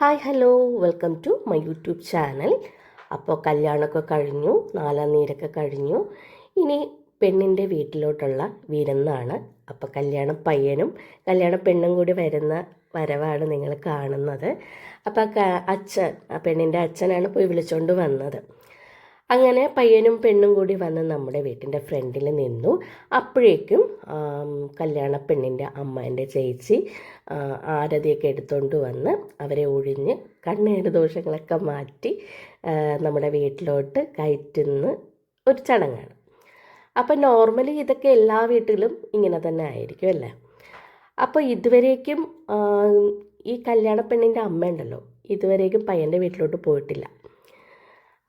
Hi hello welcome to my YouTube channel അപ്പോൾ കല്യാണമൊക്കെ കഴിഞ്ഞു. നാലാം നീരൊക്കെ കഴിഞ്ഞു. ഇനി പെണ്ണിന്റെ വീട്ടിലോട്ടുള്ള വിരുന്നാണ്. അപ്പോൾ കല്യാണ പയ്യനും കല്യാണ പെണ്ണും കൂടി വരുന്ന വരവാണ് നിങ്ങൾ കാണുന്നത്. അപ്പോൾ അച്ഛൻ ആ പെണ്ണിന്റെ അച്ഛനാണ് പോയി വിളിച്ചുകൊണ്ട് വന്നത്. അങ്ങനെ പയ്യനും പെണ്ണും കൂടി വന്ന് നമ്മുടെ വീട്ടിന്റെ ഫ്രണ്ടിൽ നിന്നു. അപ്പോഴേക്കും കല്യാണ പെണ്ണിന്റെ അമ്മേന്റെ ചേച്ചി ആരതിയൊക്കെ എടുത്തുകൊണ്ട് വന്ന് അവരെ ഒഴിഞ്ഞ് കണ്ണേറ് ദോഷങ്ങളൊക്കെ മാറ്റി നമ്മുടെ വീട്ടിലോട്ട് കയറ്റുന്ന ഒരു ചടങ്ങാണ്. അപ്പം നോർമലി ഇതൊക്കെ എല്ലാ വീട്ടിലും ഇങ്ങനെ തന്നെ ആയിരിക്കും അല്ലേ? അപ്പോൾ ഇതുവരേക്കും ഈ കല്യാണ പെണ്ണിന്റെ അമ്മ ഉണ്ടല്ലോ ഇതുവരേക്കും പയ്യന്റെ വീട്ടിലോട്ട് പോയിട്ടില്ല.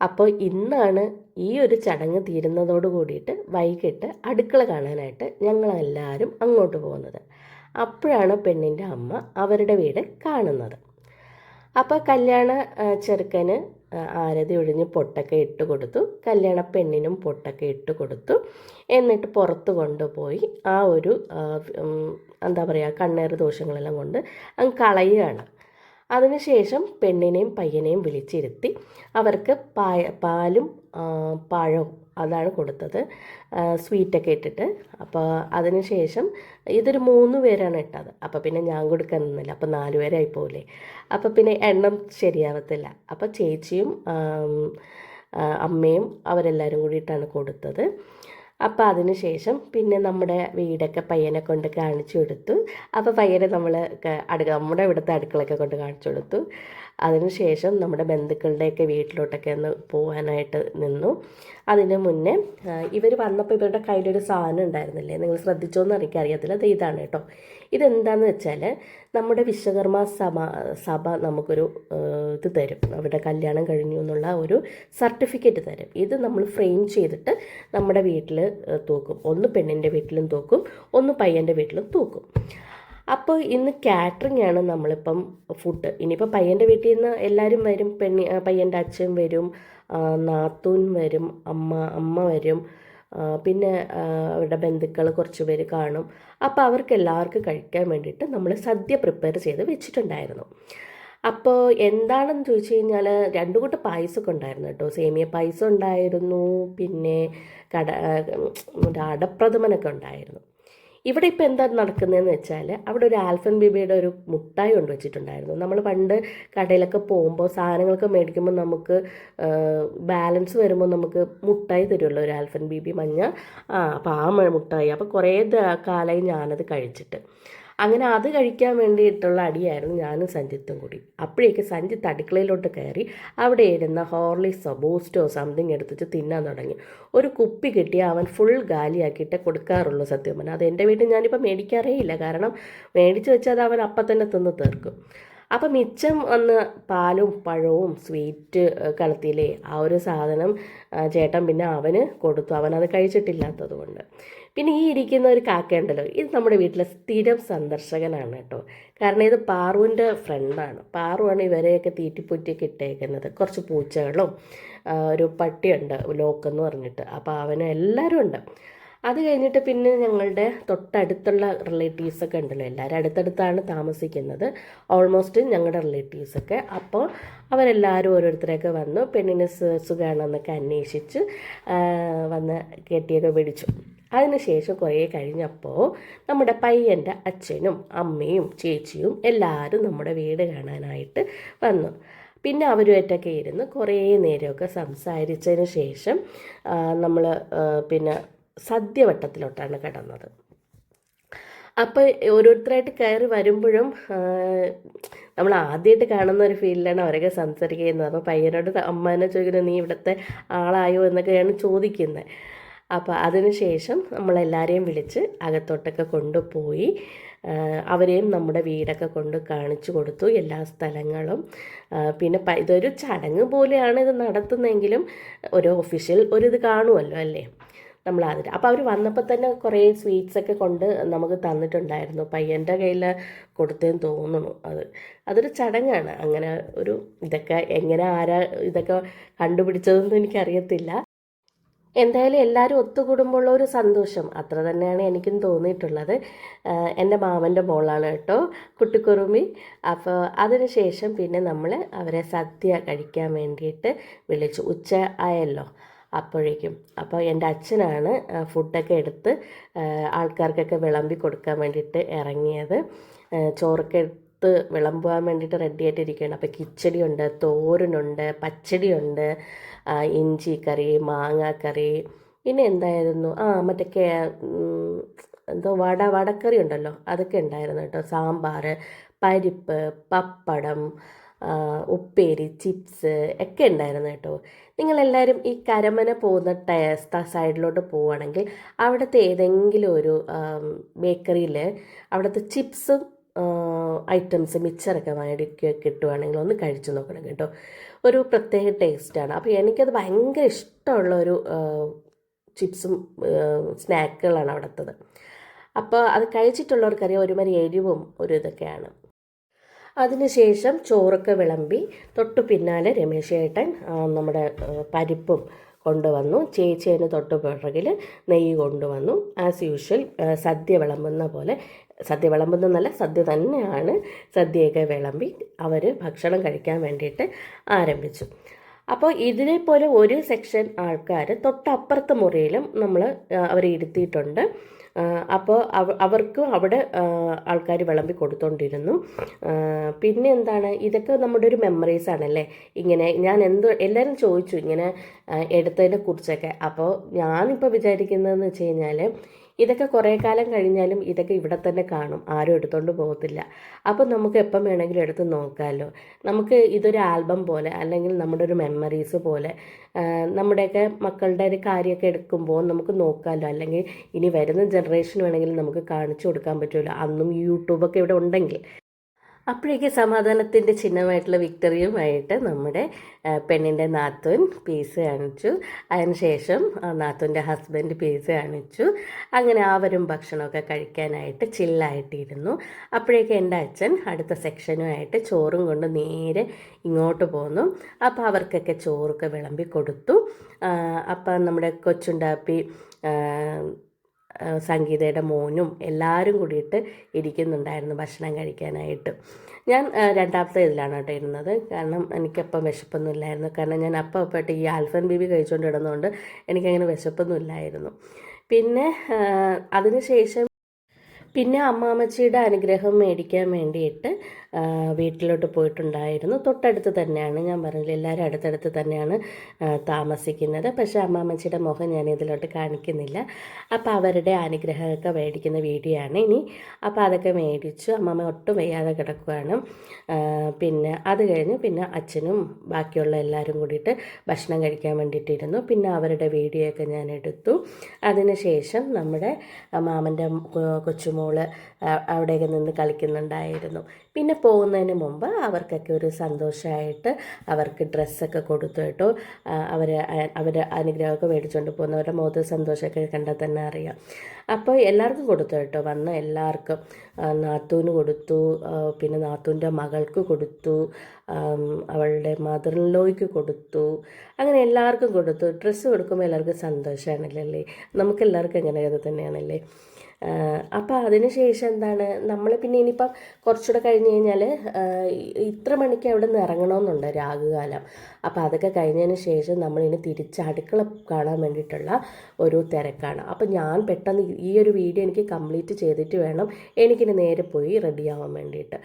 അപ്പോൾ ഇന്നാണ് ഈ ഒരു ചടങ്ങ് തീരുന്നതോട് കൂടിയിട്ട് വൈകിട്ട് അടുക്കള കാണാനായിട്ട് ഞങ്ങളെല്ലാവരും അങ്ങോട്ട് പോകുന്നത്. അപ്പോഴാണ് പെണ്ണിന്റെ അമ്മ അവരുടെ വീട് കാണുന്നത്. അപ്പോൾ കല്യാണ ചെറുക്കന് ആരതി ഒഴിഞ്ഞ് പൊട്ടൊക്കെ ഇട്ട് കൊടുത്തു. കല്യാണ പെണ്ണിനും പൊട്ടൊക്കെ ഇട്ട് കൊടുത്തു. എന്നിട്ട് പുറത്ത് കൊണ്ടുപോയി ആ ഒരു എന്താ പറയുക കണ്ണേറ് ദോഷങ്ങളെല്ലാം കൊണ്ട് അങ്ങ് കളയുകയാണ്. അതിനുശേഷം പെണ്ണിനെയും പയ്യനെയും വിളിച്ചിരുത്തി അവർക്ക് പായ പാലും പഴവും അതാണ് കൊടുത്തത്. സ്വീറ്റൊക്കെ ഇട്ടിട്ട്. അപ്പോൾ അതിനുശേഷം ഇതൊരു മൂന്ന് പേരാണ് ഇട്ടത്. അപ്പോൾ പിന്നെ ഞാൻ കൊടുക്കാൻ നിന്നില്ല. അപ്പോൾ നാല് പേരായി പോകില്ലേ അപ്പോൾ പിന്നെ എണ്ണം ശരിയാവത്തില്ല. അപ്പോൾ ചേച്ചിയും അമ്മയും അവരെല്ലാവരും കൂടിയിട്ടാണ് കൊടുത്തത്. അപ്പോൾ അതിന് ശേഷം പിന്നെ നമ്മുടെ വീടൊക്കെ പയ്യനെ കൊണ്ട് കാണിച്ചു കൊടുത്തു. അപ്പോൾ പയ്യനെ നമ്മൾ അടുക്ക നമ്മുടെ ഇവിടുത്തെ അടുക്കളയൊക്കെ കൊണ്ട് കാണിച്ചു കൊടുത്തു. അതിനുശേഷം നമ്മുടെ ബന്ധുക്കളുടെയൊക്കെ വീട്ടിലോട്ടൊക്കെ ഒന്ന് പോകാനായിട്ട് നിന്നു. അതിന് മുന്നേ ഇവർ വന്നപ്പോൾ ഇവരുടെ കയ്യിലൊരു സാധനം ഉണ്ടായിരുന്നില്ലേ? നിങ്ങൾ ശ്രദ്ധിച്ചോന്ന് അറിയിക്കാൻ അറിയത്തില്ല. അത് ഇതാണ് കേട്ടോ. ഇതെന്താന്ന് വെച്ചാൽ നമ്മുടെ വിശ്വകർമ്മ സഭ സഭ നമുക്കൊരു ഇത് തരും. അവരുടെ കല്യാണം കഴിഞ്ഞു എന്നുള്ള ഒരു സർട്ടിഫിക്കറ്റ് തരും. ഇത് നമ്മൾ ഫ്രെയിം ചെയ്തിട്ട് നമ്മുടെ വീട്ടിൽ തൂക്കും. ഒന്ന് പെണ്ണിന്റെ വീട്ടിലും തൂക്കും ഒന്ന് പയ്യന്റെ വീട്ടിലും തൂക്കും. അപ്പോൾ ഇന്ന് കാറ്ററിംഗ് ആണ് നമ്മളിപ്പം ഫുഡ് ഇനിയിപ്പോൾ പയ്യന്റെ വീട്ടിൽ നിന്ന് എല്ലാവരും വരും പെണ്ണി പയ്യന്റെ അച്ഛൻ വരും നാത്തൂൻ വരും അമ്മ അമ്മ വരും പിന്നെ അവരുടെ ബന്ധുക്കൾ കുറച്ച് പേര് കാണും. അപ്പോൾ അവർക്ക് എല്ലാവർക്കും കഴിക്കാൻ വേണ്ടിയിട്ട് നമ്മൾ സദ്യ പ്രിപ്പയർ ചെയ്ത് വെച്ചിട്ടുണ്ടായിരുന്നു. അപ്പോൾ എന്താണെന്ന് ചോദിച്ചു കഴിഞ്ഞാൽ രണ്ടു കൂട്ടം പായസമൊക്കെ ഉണ്ടായിരുന്നു കേട്ടോ. സേമിയ പായസം ഉണ്ടായിരുന്നു പിന്നെ കട അടപ്രഥമനൊക്കെ ഉണ്ടായിരുന്നു. ഇവിടെ ഇപ്പോൾ എന്താ നടക്കുന്നതെന്ന് വെച്ചാൽ അവിടെ ഒരു ആൽഫൻ ബിബിയുടെ ഒരു മുട്ടായി കൊണ്ട് വെച്ചിട്ടുണ്ടായിരുന്നു. നമ്മൾ പണ്ട് കടയിലൊക്കെ പോകുമ്പോൾ സാധനങ്ങളൊക്കെ മേടിക്കുമ്പോൾ നമുക്ക് ബാലൻസ് വരുമ്പോൾ നമുക്ക് മുട്ടായി തരുമല്ലോ ഒരു ആൽഫൻ ബിബി മഞ്ഞ? ആ അപ്പോൾ ആ മുട്ടായി. അപ്പോൾ കുറേ കാലമായി ഞാനത് കഴിച്ചിട്ട്. അങ്ങനെ അത് കഴിക്കാൻ വേണ്ടിയിട്ടുള്ള അടിയായിരുന്നു ഞാനും സഞ്ജിത്തും കൂടി. അപ്പോഴേക്ക് സഞ്ജിത്ത് അടുക്കളയിലോട്ട് കയറി അവിടെ ഇരുന്ന ഹോർലിക്സോ ബൂസ്റ്റോ സംതിങ് എടുത്തിട്ട് തിന്നാൻ തുടങ്ങി. ഒരു കുപ്പി കിട്ടി അവൻ ഫുൾ ഗാലിയാക്കിയിട്ട് കൊടുക്കാറുള്ളൂ സത്യം പറഞ്ഞാൽ. അത് എന്റെ വീട്ടിൽ ഞാനിപ്പോൾ മേടിക്കാറേ ഇല്ല കാരണം മേടിച്ച് വെച്ചാൽ അത് അവൻ അപ്പം തന്നെ തിന്ന് തീർക്കും. അപ്പം മിച്ചം വന്ന് പാലും പഴവും സ്വീറ്റ് കളത്തിയില്ലേ ആ ഒരു സാധനം ചേട്ടൻ പിന്നെ അവന് കൊടുത്തു. അവനത് കഴിച്ചിട്ടില്ലാത്തത് കൊണ്ട് പിന്നെ ഈ ഇരിക്കുന്ന ഒരു കാക്കയുണ്ടല്ലോ ഇത് നമ്മുടെ വീട്ടിലെ സ്ഥിരം സന്ദർശകനാണ് കേട്ടോ. കാരണം ഇത് പാറുവിന്റെ ഫ്രണ്ടാണ്. പാറുവാണ് ഇവരെയൊക്കെ തീറ്റിപ്പുറ്റിയൊക്കെ ഇട്ടേക്കുന്നത്. കുറച്ച് പൂച്ചകളും ഒരു പട്ടിയുണ്ട് ലോക്കെന്ന് പറഞ്ഞിട്ട്. അപ്പോൾ അവന് എല്ലാവരും ഉണ്ട് അത് കഴിഞ്ഞിട്ട് പിന്നെ ഞങ്ങളുടെ തൊട്ടടുത്തുള്ള റിലേറ്റീവ്സൊക്കെ ഉണ്ടല്ലോ എല്ലാവരും. അടുത്തടുത്താണ് താമസിക്കുന്നത്. ഓൾമോസ്റ്റ് ഞങ്ങളുടെ റിലേറ്റീവ്സൊക്കെ അപ്പോൾ അവരെല്ലാവരും ഓരോരുത്തരൊക്കെ വന്നു. പെണ്ണിന് സുഖമാണെന്നൊക്കെ അന്വേഷിച്ച് വന്ന് കെട്ടിയൊക്കെ പിടിച്ചു. അതിനുശേഷം കുറേ കഴിഞ്ഞപ്പോൾ നമ്മുടെ പയ്യന്റെ അച്ഛനും അമ്മയും ചേച്ചിയും എല്ലാവരും നമ്മുടെ വീട് കാണാനായിട്ട് വന്നു. പിന്നെ അവരുമായിട്ടൊക്കെ ഇരുന്ന് കുറേ നേരമൊക്കെ സംസാരിച്ചതിന് ശേഷം നമ്മൾ പിന്നെ സദ്യവട്ടത്തിലോട്ടാണ് കിടന്നത്. അപ്പോൾ ഓരോരുത്തരായിട്ട് കയറി വരുമ്പോഴും നമ്മൾ ആദ്യമായിട്ട് കാണുന്ന ഒരു ഫീലിലാണ് അവരൊക്കെ സംസാരിക്കുന്നത്. അപ്പോൾ പയ്യനോട് അമ്മേനെ ചോദിക്കുന്നത് നീ ഇവിടുത്തെ ആളായോ? എന്നൊക്കെയാണ് ചോദിക്കുന്നത്. അപ്പോൾ അതിനുശേഷം നമ്മളെല്ലാവരെയും വിളിച്ച് അകത്തോട്ടൊക്കെ കൊണ്ടുപോയി അവരെയും നമ്മുടെ വീടൊക്കെ കൊണ്ട് കാണിച്ചു കൊടുത്തു. എല്ലാ സ്ഥലങ്ങളും പിന്നെ ഇതൊരു ചടങ്ങ് പോലെയാണ് ഇത് നടത്തുന്നതെങ്കിലും ഒരു ഒഫീഷ്യൽ ഒരു ഇത് കാണുമല്ലോ അല്ലേ? നമ്മൾ അതിൽ അപ്പോൾ അവർ വന്നപ്പോൾ തന്നെ കുറേ സ്വീറ്റ്സ് ഒക്കെ കൊണ്ട് നമുക്ക് തന്നിട്ടുണ്ടായിരുന്നു. പയ്യന്റെ കയ്യിൽ കൊടുത്തതെന്ന് തോന്നുന്നു അത്. അതൊരു ചടങ്ങാണ്. അങ്ങനെ ഒരു ഇതൊക്കെ എങ്ങനെ ആരാ ഇതൊക്കെ കണ്ടുപിടിച്ചതെന്ന് എനിക്കറിയത്തില്ല. എന്തായാലും എല്ലാവരും ഒത്തുകൂടുമ്പോഴുള്ള ഒരു സന്തോഷം. അത്ര തന്നെയാണ് എനിക്കും തോന്നിയിട്ടുള്ളത്. എന്റെ മാമന്റെ മോളാണ് കേട്ടോ കുട്ടിക്കുറുമി. അപ്പോൾ അതിനുശേഷം പിന്നെ നമ്മൾ അവരെ സദ്യ കഴിക്കാൻ വേണ്ടിയിട്ട് വിളിച്ചു. ഉച്ച ആയല്ലോ. അപ്പോഴേക്കും. അപ്പോൾ എന്റെ അച്ഛനാണ് ഫുഡൊക്കെ എടുത്ത് ആൾക്കാർക്കൊക്കെ വിളമ്പി കൊടുക്കാൻ വേണ്ടിയിട്ട് ഇറങ്ങിയത്. ചോറൊക്കെ എടുത്ത് വിളമ്പുവാൻ വേണ്ടിയിട്ട് റെഡി ആയിട്ടിരിക്കുകയാണ്. അപ്പോൾ കിച്ചടിയുണ്ട് തോരനുണ്ട് പച്ചടിയുണ്ട് ഇഞ്ചി കറി മാങ്ങാക്കറി പിന്നെ എന്തായിരുന്നു? ആ മറ്റേ കേ എന്തോ വട വടക്കറി ഉണ്ടല്ലോ അതൊക്കെ ഉണ്ടായിരുന്നു കേട്ടോ. സാമ്പാർ പരിപ്പ് പപ്പടം ഉപ്പേരി ചിപ്സ് ഒക്കെ ഉണ്ടായിരുന്നു കേട്ടോ. നിങ്ങളെല്ലാവരും ഈ കരമന പോകുന്ന സൈഡിലോട്ട് പോവുകയാണെങ്കിൽ അവിടുത്തെ ഏതെങ്കിലും ഒരു ബേക്കറിയിൽ അവിടുത്തെ ചിപ്സും ഐറ്റംസ് മിച്ചറൊക്കെ വാങ്ങിക്കുക കിട്ടുവാണെങ്കിൽ ഒന്ന് കഴിച്ചു നോക്കണം കേട്ടോ. ഒരു പ്രത്യേക ടേസ്റ്റാണ് അപ്പോൾ എനിക്കത് ഭയങ്കര ഇഷ്ടമുള്ള ഒരു ചിപ്സും സ്നാക്കുകളാണ് അവിടുത്തത്. അപ്പോൾ അത് കഴിച്ചിട്ടുള്ളവർക്കറിയാം ഒരുമാതിരി എരിവും ഒരു ഇതൊക്കെയാണ്. അതിനുശേഷം ചോറൊക്കെ വിളമ്പി തൊട്ടു പിന്നാലെ രമേശേട്ടൻ നമ്മുടെ പരിപ്പും കൊണ്ടുവന്നു. ചേച്ചേന് തൊട്ട് പിറകിൽ നെയ്യ് കൊണ്ടുവന്നു. ആസ് യൂഷ്വൽ സദ്യ വിളമ്പുന്ന പോലെ സദ്യ വിളമ്പുന്നല്ല സദ്യ തന്നെയാണ് സദ്യയൊക്കെ വിളമ്പി അവർ ഭക്ഷണം കഴിക്കാൻ വേണ്ടിയിട്ട് ആരംഭിച്ചു. അപ്പോൾ ഇതിനെപ്പോലെ ഒരു സെക്ഷൻ ആൾക്കാർ തൊട്ടപ്പുറത്തെ മുറിയിലും നമ്മൾ അവരെ ഇരുത്തിയിട്ടുണ്ട്. അപ്പോൾ അവ അവർക്കും അവിടെ ആൾക്കാർ വിളമ്പി കൊടുത്തോണ്ടിരുന്നു. പിന്നെ എന്താണ്? ഇതൊക്കെ നമ്മുടെ ഒരു മെമ്മറീസ് ആണല്ലേ? ഇങ്ങനെ ഞാൻ എന്ത് എല്ലാവരും ചോദിച്ചു ഇങ്ങനെ എടുത്തതിനെ കുറിച്ചൊക്കെ. അപ്പോൾ ഞാനിപ്പോൾ വിചാരിക്കുന്നതെന്ന് വെച്ച് കഴിഞ്ഞാൽ ഇതൊക്കെ കുറേ കാലം കഴിഞ്ഞാലും ഇതൊക്കെ ഇവിടെ തന്നെ കാണും. ആരും എടുത്തോണ്ട് പോകത്തില്ല. അപ്പോൾ നമുക്ക് എപ്പം വേണമെങ്കിലും എടുത്ത് നോക്കാമല്ലോ നമുക്ക് ഇതൊരു ആൽബം പോലെ അല്ലെങ്കിൽ നമ്മുടെ ഒരു മെമ്മറീസ് പോലെ നമ്മുടെയൊക്കെ മക്കളുടെ ഒരു കാര്യമൊക്കെ എടുക്കുമ്പോൾ നമുക്ക് നോക്കാമല്ലോ അല്ലെങ്കിൽ ഇനി വരുന്ന ജനറേഷൻ വേണമെങ്കിൽ നമുക്ക് കാണിച്ചു കൊടുക്കാൻ പറ്റുമല്ലോ. അന്നും യൂട്യൂബൊക്കെ ഇവിടെ ഉണ്ടെങ്കിൽ. അപ്പോഴേക്ക് സമാധാനത്തിന്റെ ചിഹ്നമായിട്ടുള്ള വിക്ടറിയുമായിട്ട് നമ്മുടെ പെണ്ണിന്റെ നാത്തൂൻ പീസ് കാണിച്ചു. അതിനുശേഷം ശേഷം നാത്തൂന്റെ ഹസ്ബൻഡ് പീസ് കാണിച്ചു. അങ്ങനെ അവരും ഭക്ഷണമൊക്കെ കഴിക്കാനായിട്ട് ചില്ലായിട്ടിരുന്നു. അപ്പോഴേക്ക് എന്റെ അച്ഛൻ അടുത്ത സെക്ഷനുമായിട്ട് ചോറും കൊണ്ട് നേരെ ഇങ്ങോട്ട് പോന്നു. അപ്പോൾ അവർക്കൊക്കെ ചോറൊക്കെ വിളമ്പി കൊടുത്തു. അപ്പം നമ്മുടെ കൊച്ചുണ്ടാപ്പി സംഗീതയുടെ മോനും എല്ലാവരും കൂടിയിട്ട് ഇരിക്കുന്നുണ്ടായിരുന്നു ഭക്ഷണം കഴിക്കാനായിട്ട്. ഞാൻ രണ്ടാമത്തെ ഇതിലാണ് കേട്ടോ ഇരുന്നത്. കാരണം എനിക്കപ്പം വിശപ്പൊന്നും ഇല്ലായിരുന്നു കാരണം ഞാൻ അപ്പം അപ്പോട്ട് ഈ ആൽഫൻ ബീബി കഴിച്ചുകൊണ്ട് ഇടുന്നതുകൊണ്ട് എനിക്കങ്ങനെ വിശപ്പൊന്നും ഇല്ലായിരുന്നു പിന്നെ അതിനുശേഷം പിന്നെ അമ്മാമ്മച്ചിയുടെ അനുഗ്രഹം മേടിക്കാൻ വേണ്ടിയിട്ട് വീട്ടിലോട്ട് പോയിട്ടുണ്ടായിരുന്നു. തൊട്ടടുത്ത് തന്നെയാണ്. ഞാൻ പറഞ്ഞില്ല എല്ലാവരും അടുത്തടുത്ത് തന്നെയാണ് താമസിക്കുന്നത്. പക്ഷേ അമ്മാമ്മച്ചിയുടെ മുഖം ഞാൻ ഇതിലോട്ട് കാണിക്കുന്നില്ല. അപ്പോൾ അവരുടെ അനുഗ്രഹമൊക്കെ മേടിക്കുന്ന വീഡിയോ ആണ് ഇനി. അപ്പോൾ അതൊക്കെ മേടിച്ചു. അമ്മമ്മ ഒട്ടും വയ്യാതെ കിടക്കുകയാണ് പിന്നെ അത് കഴിഞ്ഞ് പിന്നെ അച്ഛനും ബാക്കിയുള്ള എല്ലാവരും കൂടിയിട്ട് ഭക്ഷണം കഴിക്കാൻ വേണ്ടിയിട്ടിരുന്നു. പിന്നെ അവരുടെ വീഡിയോ ഒക്കെ ഞാൻ എടുത്തു അതിനുശേഷം നമ്മുടെ മാമന്റെ കൊച്ചുമോൾ അവിടെയൊക്കെ നിന്ന് കളിക്കുന്നുണ്ടായിരുന്നു. പിന്നെ പോകുന്നതിന് മുമ്പ് അവർക്കൊക്കെ ഒരു സന്തോഷമായിട്ട് അവർക്ക് ഡ്രസ്സൊക്കെ കൊടുത്തു കേട്ടോ. അവർ അവരെ അനുഗ്രഹമൊക്കെ മേടിച്ചുകൊണ്ട് പോകുന്നവരുടെ മുഖത്ത് സന്തോഷമൊക്കെ കണ്ടാൽ തന്നെ അറിയാം. അപ്പോൾ എല്ലാവർക്കും കൊടുത്തു കേട്ടോ. വന്ന എല്ലാവർക്കും നാത്തൂന് കൊടുത്തു പിന്നെ നാത്തൂന്റെ മകൾക്ക് കൊടുത്തു അവളുടെ മദർ ലോയ്ക്ക് കൊടുത്തു. അങ്ങനെ എല്ലാവർക്കും കൊടുത്തു. ഡ്രസ്സ് കൊടുക്കുമ്പോൾ എല്ലാവർക്കും സന്തോഷമാണല്ലേ? നമുക്ക് എല്ലാവർക്കും അങ്ങനെ തന്നെയാണല്ലേ? അപ്പോൾ അതിന് ശേഷം എന്താണ്? നമ്മൾ പിന്നെ ഇനിയിപ്പം കുറച്ചുകൂടെ കഴിഞ്ഞ് കഴിഞ്ഞാൽ ഇത്ര മണിക്ക് അവിടെ നിന്ന് ഇറങ്ങണമെന്നുണ്ട് രാഗുകാലം അപ്പോൾ അതൊക്കെ കഴിഞ്ഞതിന് ശേഷം നമ്മളിനി തിരിച്ച് അടുക്കള കാണാൻ വേണ്ടിയിട്ടുള്ള ഒരു തിരക്കാണ്. അപ്പോൾ ഞാൻ പെട്ടെന്ന് ഈ ഒരു വീഡിയോ എനിക്ക് കംപ്ലീറ്റ് ചെയ്തിട്ട് വേണം എനിക്കിനി നേരെ പോയി റെഡിയാവാൻ വേണ്ടിയിട്ട്.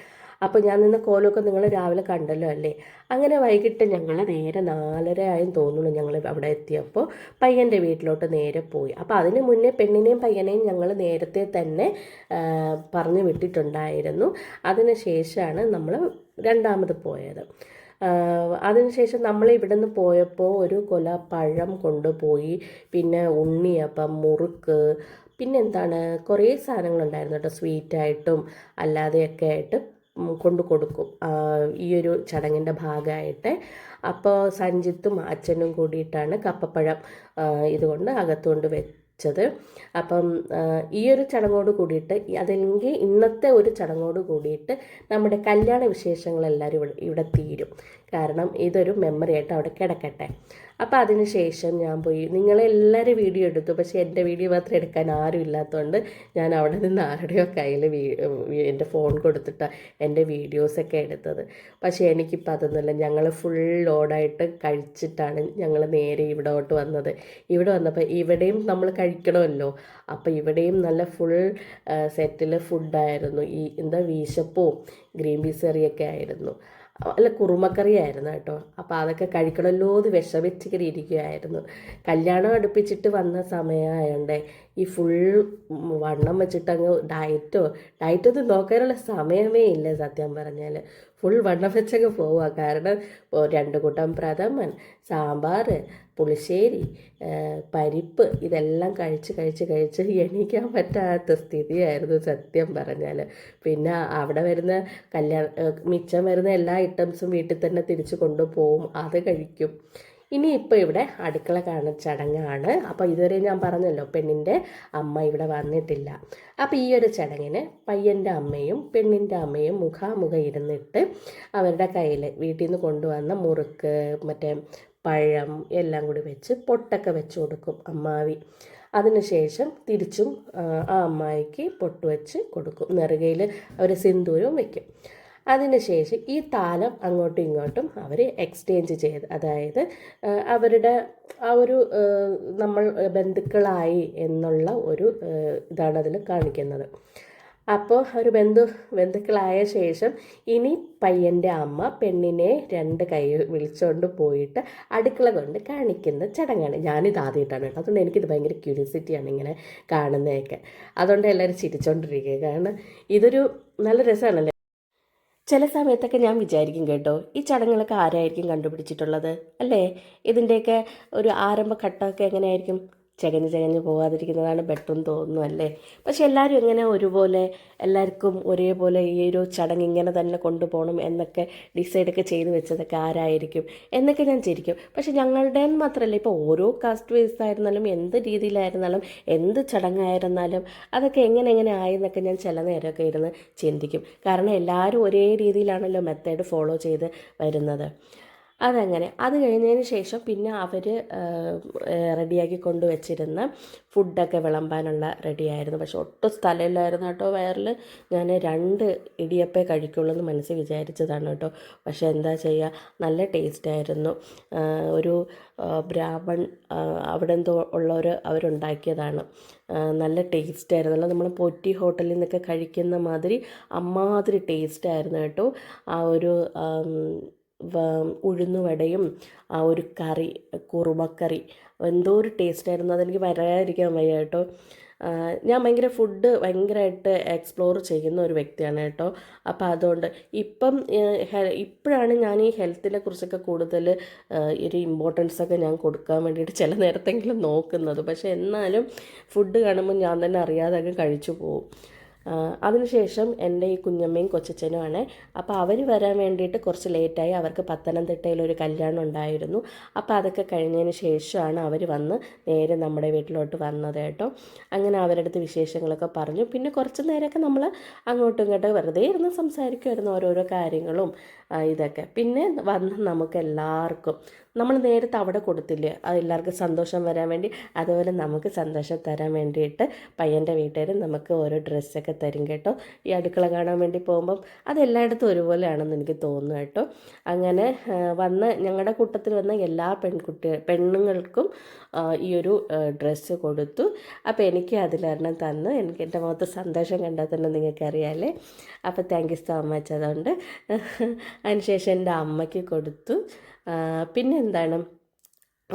അപ്പോൾ ഞാൻ നിന്ന കോലമൊക്കെ നിങ്ങൾ രാവിലെ കണ്ടല്ലോ അല്ലേ? അങ്ങനെ വൈകിട്ട് ഞങ്ങൾ നേരെ നാലര ആയും തോന്നുന്നു ഞങ്ങൾ അവിടെ എത്തിയപ്പോൾ പയ്യന്റെ വീട്ടിലോട്ട് നേരെ പോയി. അപ്പോൾ അതിന് മുന്നേ പെണ്ണിനെയും പയ്യനെയും ഞങ്ങൾ നേരത്തെ തന്നെ പറഞ്ഞു വിട്ടിട്ടുണ്ടായിരുന്നു. അതിന് ശേഷമാണ് നമ്മൾ രണ്ടാമത് പോയത്. അതിനുശേഷം നമ്മൾ ഇവിടെ നിന്ന് പോയപ്പോൾ ഒരു കൊല പഴം കൊണ്ടുപോയി പിന്നെ ഉണ്ണിയപ്പം മുറുക്ക് പിന്നെന്താണ് കുറേ സാധനങ്ങളുണ്ടായിരുന്നു കേട്ടോ സ്വീറ്റായിട്ടും അല്ലാതെയൊക്കെ ആയിട്ട്. കൊണ്ടു കൊടുക്കും. ഈ ഒരു ചടങ്ങിന്റെ ഭാഗമായിട്ട്. അപ്പോൾ സഞ്ജിത്തും അച്ഛനും കൂടിയിട്ടാണ് കപ്പപ്പഴം ഇതുകൊണ്ട് അകത്തുകൊണ്ട് വെച്ചത്. അപ്പം ഈ ഒരു ചടങ്ങോട് കൂടിയിട്ട് അതല്ലെങ്കിൽ ഇന്നത്തെ ഒരു ചടങ്ങോട് കൂടിയിട്ട് നമ്മുടെ കല്യാണ വിശേഷങ്ങളെല്ലാവരും ഇവിടെ ഇവിടെ തീരും. കാരണം ഇതൊരു മെമ്മറി ആയിട്ട് അവിടെ കിടക്കട്ടെ. അപ്പോൾ അതിന് ശേഷം ഞാൻ പോയി. നിങ്ങളെല്ലാവരും വീഡിയോ എടുത്തു. പക്ഷേ എന്റെ വീഡിയോ മാത്രം എടുക്കാൻ ആരും ഇല്ലാത്തതുകൊണ്ട് ഞാൻ അവിടെ നിന്ന് ആരുടെയോ കയ്യിൽ എന്റെ ഫോൺ കൊടുത്തിട്ട് എന്റെ വീഡിയോസൊക്കെ എടുത്തത്. പക്ഷേ എനിക്കിപ്പോൾ അതൊന്നുമില്ല. ഞങ്ങൾ ഫുൾ ലോഡായിട്ട് കഴിച്ചിട്ടാണ് ഞങ്ങൾ നേരെ ഇവിടോട്ട് വന്നത്. ഇവിടെ വന്നപ്പോൾ ഇവിടെയും നമ്മൾ കഴിക്കണമല്ലോ. അപ്പോൾ ഇവിടെയും നല്ല ഫുൾ സെറ്റിൽ ഫുഡായിരുന്നു. ഈ എന്താ വീശപ്പവും ഗ്രീൻ പീസ് കറിയൊക്കെ ആയിരുന്നു. അല്ല കുറുമക്കറിയായിരുന്നു കേട്ടോ. അപ്പോൾ അതൊക്കെ കഴിക്കണമല്ലോ എന്ന് വിഷമിച്ചിങ്ങനെ ഇരിക്കുകയായിരുന്നു കല്യാണം അടുപ്പിച്ചിട്ട് വന്ന സമയമായോണ്ടേ ഈ ഫുൾ വണ്ണം വെച്ചിട്ട് അങ്ങ് ഡയറ്റോ ഡയറ്റൊന്നും നോക്കാനുള്ള സമയമേ ഇല്ല സത്യം പറഞ്ഞാൽ ഫുൾ വണ്ണം വെച്ചങ്ങ് പോവുക കാരണം രണ്ട് കൂട്ടം പ്രഥമൻ സാമ്പാർ പുളിശ്ശേരി പരിപ്പ് ഇതെല്ലാം കഴിച്ച് കഴിച്ച് കഴിച്ച് എണീക്കാൻ പറ്റാത്ത സ്ഥിതിയായിരുന്നു സത്യം പറഞ്ഞാൽ പിന്നെ അവിടെ വരുന്ന കല്യാണ മിച്ചം വരുന്ന എല്ലാ ഐറ്റംസും വീട്ടിൽ തന്നെ തിരിച്ച് കൊണ്ടുപോകും അത് കഴിക്കും. ഇനി ഇപ്പോൾ ഇവിടെ അടുക്കള കാണുന്ന ചടങ്ങാണ്. അപ്പോൾ ഇതുവരെ ഞാൻ പറഞ്ഞല്ലോ പെണ്ണിന്റെ അമ്മ ഇവിടെ വന്നിട്ടില്ല. അപ്പോൾ ഈ ഒരു ചടങ്ങിന് പയ്യന്റെ അമ്മയും പെണ്ണിന്റെ അമ്മയും മുഖാമുഖം ഇരുന്നിട്ട് അവരുടെ കയ്യിൽ വീട്ടിൽ നിന്ന് കൊണ്ടുവന്ന മുറുക്ക് മറ്റേ പഴം എല്ലാം കൂടി വെച്ച് പൊട്ടൊക്കെ വെച്ച് കൊടുക്കും അമ്മാവി. അതിനുശേഷം തിരിച്ചും ആ അമ്മായിക്ക് പൊട്ട് വെച്ച് കൊടുക്കും. നെറുകയിൽ അവർ സിന്ദൂരവും വെക്കും. അതിനുശേഷം ഈ താലം അങ്ങോട്ടും ഇങ്ങോട്ടും അവർ എക്സ്ചേഞ്ച് ചെയ്ത്. അതായത് അവരുടെ ആ ഒരു നമ്മൾ ബന്ധുക്കളായി എന്നുള്ള ഒരു ഇതാണ് അതിൽ കാണിക്കുന്നത്. അപ്പോൾ ഒരു ബന്ധു ബന്ധുക്കളായ ശേഷം ഇനി പയ്യന്റെ അമ്മ പെണ്ണിനെ രണ്ട് കൈ വിളിച്ചുകൊണ്ട് പോയിട്ട് അടുക്കള കൊണ്ട് കാണിക്കുന്ന ചടങ്ങാണ്. ഞാനിത് ആദ്യമായിട്ടാണ് കേട്ടോ. അതുകൊണ്ട് എനിക്കിത് ഭയങ്കര ക്യൂരിയോസിറ്റിയാണ് ഇങ്ങനെ കാണുന്നതൊക്കെ. അതുകൊണ്ട് എല്ലാവരും ചിരിച്ചുകൊണ്ടിരിക്കുക കാരണം ഇതൊരു നല്ല രസമാണല്ലേ ചില സമയത്തൊക്കെ ഞാൻ വിചാരിക്കും കേട്ടോ ഈ ചടങ്ങുകളൊക്കെ ആരായിരിക്കും കണ്ടുപിടിച്ചിട്ടുള്ളത്? അല്ലേ? ഇതിന്റെയൊക്കെ ഒരു ആരംഭഘട്ടമൊക്കെ എങ്ങനെയായിരിക്കും? ചകഞ്ഞ് ചകഞ്ഞ് പോകാതിരിക്കുന്നതാണ് ബെറ്റർ എന്ന് തോന്നുന്നു അല്ലേ? പക്ഷെ എല്ലാവരും എങ്ങനെ ഒരുപോലെ എല്ലാവർക്കും ഒരേപോലെ ഈ ഒരു ചടങ്ങ് ഇങ്ങനെ തന്നെ കൊണ്ടുപോകണം എന്നൊക്കെ ഡിസൈഡൊക്കെ ചെയ്ത് വെച്ചതൊക്കെ ആരായിരിക്കും എന്നൊക്കെ ഞാൻ ചിരിക്കും. പക്ഷെ ഞങ്ങളുടെ മാത്രമല്ല ഇപ്പോൾ ഓരോ കാസ്റ്റ് വേസ് ആയിരുന്നാലും എന്ത് രീതിയിലായിരുന്നാലും എന്ത് ചടങ്ങായിരുന്നാലും അതൊക്കെ എങ്ങനെ എങ്ങനെ ആയെന്നൊക്കെ ഞാൻ ചില നേരമൊക്കെ ഇരുന്ന് ചിന്തിക്കും. കാരണം എല്ലാവരും ഒരേ രീതിയിലാണല്ലോ മെത്തേഡ് ഫോളോ ചെയ്ത് വരുന്നത്. അതങ്ങനെ. അത് കഴിഞ്ഞതിന് ശേഷം പിന്നെ അവർ റെഡിയാക്കി കൊണ്ട് വെച്ചിരുന്ന ഫുഡൊക്കെ വിളമ്പാനുള്ള റെഡിയായിരുന്നു. പക്ഷെ ഒട്ടും സ്ഥലമില്ലായിരുന്നു കേട്ടോ വയറിൽ. ഞാൻ രണ്ട് ഇടിയപ്പേ കഴിക്കുള്ളൂ എന്ന് മനസ്സിൽ വിചാരിച്ചതാണ് കേട്ടോ. പക്ഷെ എന്താ ചെയ്യുക നല്ല ടേസ്റ്റായിരുന്നു ഒരു ബ്രാഹ്മൺ അവിടെ എന്തോ ഉള്ളവർ അവരുണ്ടാക്കിയതാണ്. നല്ല ടേസ്റ്റ് ആയിരുന്നല്ലോ നമ്മൾ പൊറ്റി ഹോട്ടലിൽ നിന്നൊക്കെ കഴിക്കുന്ന മാതിരി അമ്മാതിരി ടേസ്റ്റ് ആയിരുന്നു കേട്ടോ. ആ ഒരു ഉഴുന്നുവടയും ആ ഒരു കറി കുറുമക്കറി എന്തോ ഒരു ടേസ്റ്റായിരുന്നു അതെനിക്ക് പറയാതിരിക്കാൻ വയ്യ കേട്ടോ. ഞാൻ ഭയങ്കര ഫുഡ് ഭയങ്കരമായിട്ട് എക്സ്പ്ലോർ ചെയ്യുന്ന ഒരു വ്യക്തിയാണ് കേട്ടോ. അപ്പോൾ അതുകൊണ്ട് ഇപ്പം ഇപ്പോഴാണ് ഞാൻ ഈ ഹെൽത്തിനെ കുറിച്ചൊക്കെ കൂടുതൽ ഒരു ഇമ്പോർട്ടൻസ് ഒക്കെ ഞാൻ കൊടുക്കാൻ വേണ്ടിയിട്ട് ചില നേരത്തെങ്കിലും നോക്കുന്നത്. പക്ഷേ എന്നാലും ഫുഡ് കാണുമ്പോൾ ഞാൻ തന്നെ അറിയാതെ അങ്ങ് കഴിച്ചു പോകും. അതിനുശേഷം എന്റെ ഈ കുഞ്ഞമ്മയും കൊച്ചച്ഛനുമാണ്. അപ്പോൾ അവർ വരാൻ വേണ്ടിയിട്ട് കുറച്ച് ലേറ്റായി അവർക്ക് പത്തനംതിട്ടയിലൊരു കല്യാണം ഉണ്ടായിരുന്നു. അപ്പോൾ അതൊക്കെ കഴിഞ്ഞതിന് ശേഷമാണ് അവർ വന്ന് നേരെ നമ്മുടെ വീട്ടിലോട്ട് വന്നത് കേട്ടോ. അങ്ങനെ അവരുടെ അടുത്ത് വിശേഷങ്ങളൊക്കെ പറഞ്ഞു. പിന്നെ കുറച്ച് നേരമൊക്കെ നമ്മൾ അങ്ങോട്ടും ഇങ്ങോട്ടും വെറുതെ ഇരുന്ന് സംസാരിക്കുമായിരുന്നു ഓരോരോ കാര്യങ്ങളും ഇതൊക്കെ. പിന്നെ വന്ന് നമുക്ക് എല്ലാവർക്കും നമ്മൾ നേരത്തെ അവിടെ കൊടുത്തില്ലേ? അത് എല്ലാവർക്കും സന്തോഷം വരാൻ വേണ്ടി. അതുപോലെ നമുക്ക് സന്തോഷം തരാൻ വേണ്ടിയിട്ട് പയ്യന്റെ വീട്ടുകാർ നമുക്ക് ഓരോ ഡ്രസ്സൊക്കെ തരും കേട്ടോ. ഈ അടുക്കള കാണാൻ വേണ്ടി പോകുമ്പം അത് എല്ലായിടത്തും ഒരുപോലെയാണെന്ന് എനിക്ക് തോന്നുന്നു കേട്ടോ. അങ്ങനെ വന്ന് ഞങ്ങളുടെ കൂട്ടത്തിൽ വന്ന എല്ലാ പെൺകുട്ടി പെണ്ണുങ്ങൾക്കും ഈ ഒരു ഡ്രസ്സ് കൊടുത്തു. അപ്പോൾ എനിക്ക് അതിലൊരെണ്ണം തന്നു. എനിക്ക് എന്റെ മുഖത്ത് സന്തോഷം കണ്ടാൽ തന്നെ നിങ്ങൾക്ക് അറിയാമല്ലേ അപ്പോൾ താങ്ക് യു സോ മച്ച് അതുകൊണ്ട്. അതിനുശേഷം എന്റെ അമ്മയ്ക്ക് കൊടുത്തു. പിന്നെ എന്താണ്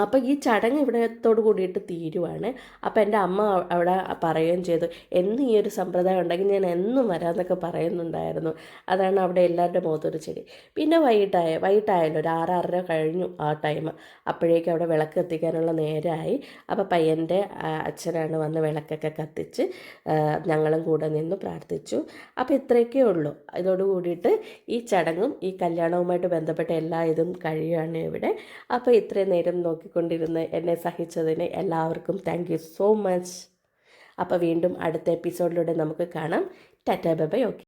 അപ്പോൾ ഈ ചടങ്ങ് ഇവിടത്തോട് കൂടിയിട്ട് തീരുവാണ്. അപ്പോൾ എന്റെ അമ്മ അവിടെ പറയുകയും ചെയ്തു എന്ന് ഈ ഒരു സമ്പ്രദായം ഉണ്ടെങ്കിൽ ഞാൻ എന്നും വരാമെന്നൊക്കെ പറയുന്നുണ്ടായിരുന്നു. അതാണ് അവിടെ എല്ലാവരുടെ മുഖത്തൊരു ചെടി. പിന്നെ വൈകിട്ടായ വൈകിട്ടായാലും ഒരു ആറാറര കഴിഞ്ഞു ആ ടൈം അപ്പോഴേക്കും അവിടെ വിളക്ക് കത്തിക്കാനുള്ള നേരമായി അപ്പോൾ പയ്യന്റെ അച്ഛനാണ് വന്ന് വിളക്കൊക്കെ കത്തിച്ച് ഞങ്ങളും കൂടെ നിന്ന് പ്രാർത്ഥിച്ചു. അപ്പോൾ ഇത്രയൊക്കെ ഉള്ളൂ. ഇതോട് കൂടിയിട്ട് ഈ ചടങ്ങും ഈ കല്യാണവുമായിട്ട് ബന്ധപ്പെട്ട എല്ലാ ഇതും കഴിയുകയാണ് ഇവിടെ. അപ്പോൾ ഇത്രയും നേരം നോക്കി നോക്കിക്കൊണ്ടിരുന്ന് എന്നെ സഹിച്ചതിന് എല്ലാവർക്കും താങ്ക് സോ മച്ച് അപ്പോൾ വീണ്ടും അടുത്ത എപ്പിസോഡിലൂടെ നമുക്ക് കാണാം. Tata bye okay